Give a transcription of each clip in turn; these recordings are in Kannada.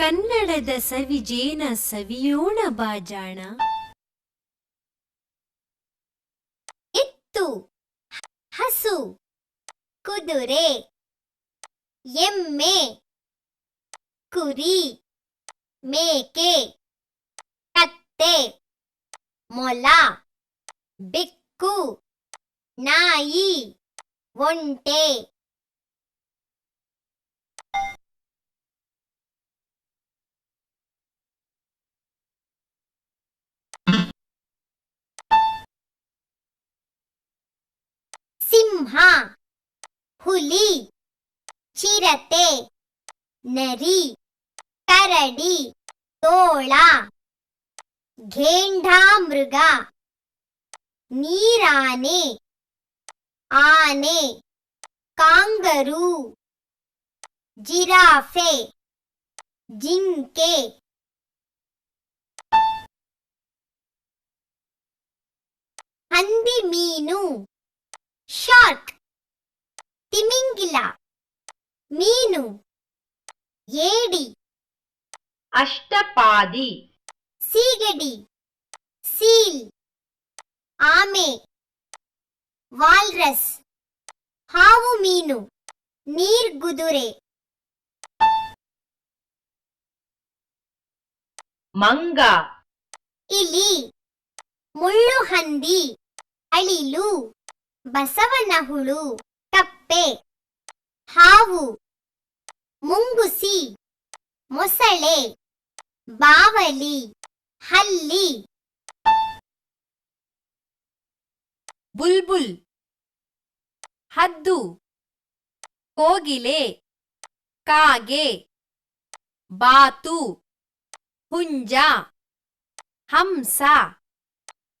ಕನ್ನಡದ ಸವಿಜೇನ ಸವಿಯೋಣ ಬಾಜಾಣ. ಎತ್ತು ಹಸು. ಕುದುರೆ. ಎಮ್ಮೆ. ಕುರಿ. ಮೇಕೆ. ಕತ್ತೆ ಮೊಲ. ಬಿಕ್ಕು. ನಾಯಿ. ಒಂಟೆ. ಸಿಂಹ ಹುಲಿ ಚಿರತೆ ನರಿ ಕರಡಿ ತೋಳ ಘೇಂಡಾಮೃಗ ನೀರಾನೆ ಆನೆ ಕಾಂಗರು ಜಿರಾಫೆ ಜಿಂಕೆ ಹಂದಿ ಮೀನು ಶಾರ್ಕ್ ತಿಮಿಂಗಿಲ ಮೀನು ಏಡಿ ಅಷ್ಟಪಾದಿ ಸೀಗಡಿ ಸೀಲ್ ಆಮೆ ವಾಲ್ರಸ್ ಹಾವು ಮೀನು ನೀರ್ಗುದುರೆ. ಮಂಗ ಇಲಿ ಮುಳ್ಳು ಹಂದಿ ಅಳಿಲು. ಬಸವನ ಹುಳು ಕಪ್ಪೆ, ಹಾವು, ಮುಂಗುಸಿ, ಮೊಸಳೆ, ಬಾವಲಿ, ಹಲ್ಲಿ. ಬುಲ್ಬುಲ್, ಹದ್ದು, ಕೋಗಿಲೆ, ಕಾಗೆ, ಬಾತು, ಹುಂಜ, ಹಂಸ,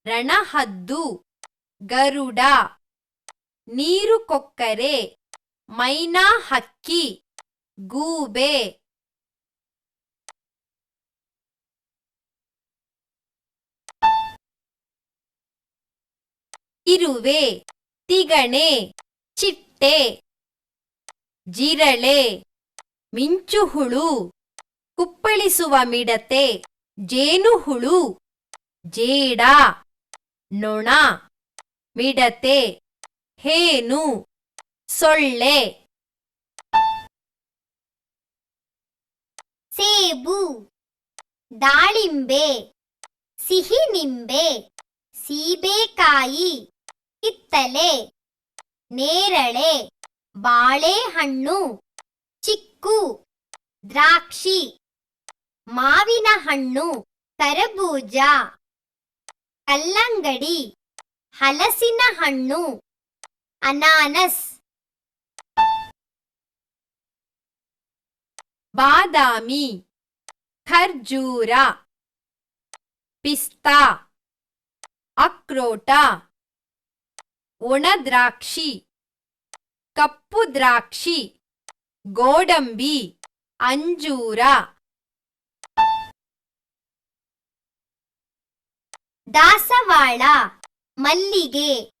ರಣಹದ್ದು, ಗರುಡ. ನೀರುಕೊಕ್ಕರೆ ಮೈನಾ ಹಕ್ಕಿ, ಗೂಬೆ. ಇರುವೆ, ತಿಗಣೆ, ಚಿಟ್ಟೆ. ಜಿರಳೆ, ಮಿಂಚುಹುಳು. ಕುಪ್ಪಳಿಸುವ ಮಿಡತೆ, ಜೇನುಹುಳು. ಜೇಡ, ನೊಣ. ಮಿಡತೆ. ಹೇನು ಸೊಳ್ಳೆ ಸೇಬು ದಾಳಿಂಬೆ ಸಿಹಿ ನಿಂಬೆ ಸೀಬೆಕಾಯಿ ಕಿತ್ತಲೆ ನೇರಳೆ ಬಾಳೆಹಣ್ಣು ಚಿಕ್ಕು ದ್ರಾಕ್ಷಿ ಮಾವಿನ ಹಣ್ಣು ಕರಬೂಜ ಕಲ್ಲಂಗಡಿ ಹಲಸಿನ ಹಣ್ಣು ಅನಾನಸ್. ಬಾದಾಮಿ. ಖರ್ಜೂರ. ಪಿಸ್ತಾ. ಅಕ್ರೋಟ ಒಣದ್ರಾಕ್ಷಿ. ಕಪ್ಪು ದ್ರಾಕ್ಷಿ. ಗೋಡಂಬಿ. ಅಂಜೂರ. ದಾಸವಾಳ ಮಲ್ಲಿಗೆ.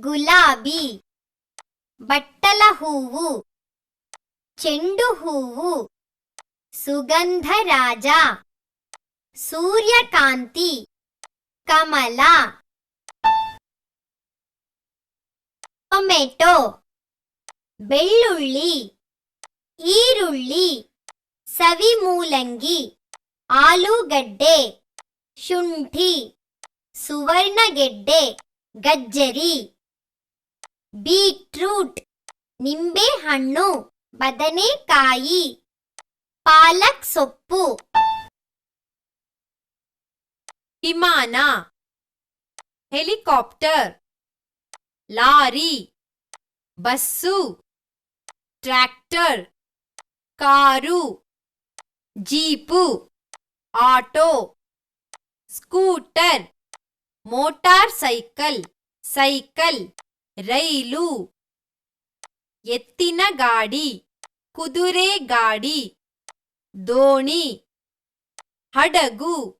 ಗುಲಾಬಿ, ಬಟ್ಟಲ ಹೂವು, ಚೆಂಡು ಹೂವು, ಸುಗಂಧರಾಜ, ಸೂರ್ಯಕಾಂತಿ, ಕಮಲ, ಟೊಮೆಟೊ, ಬೆಳ್ಳುಳ್ಳಿ, ಈರುಳ್ಳಿ, ಸವಿಮೂಲಂಗಿ, ಆಲೂಗಡ್ಡೆ, ಶುಂಠಿ, ಸುವರ್ಣಗೆಡ್ಡೆ, ಗಜ್ಜರಿ. ಬೀಟ್ರೂಟ್, ನಿಂಬೆಹಣ್ಣು, ಬದನೆಕಾಯಿ, ಪಾಲಕ್ ಸೊಪ್ಪು. ವಿಮಾನ, helicopter, lorry, bus, tractor, car, jeep, auto, scooter, motorcycle cycle. ರೈಲು ಎತ್ತಿನ ಗಾಡಿ ಕುದುರೆ ಗಾಡಿ ದೋಣಿ ಹಡಗು.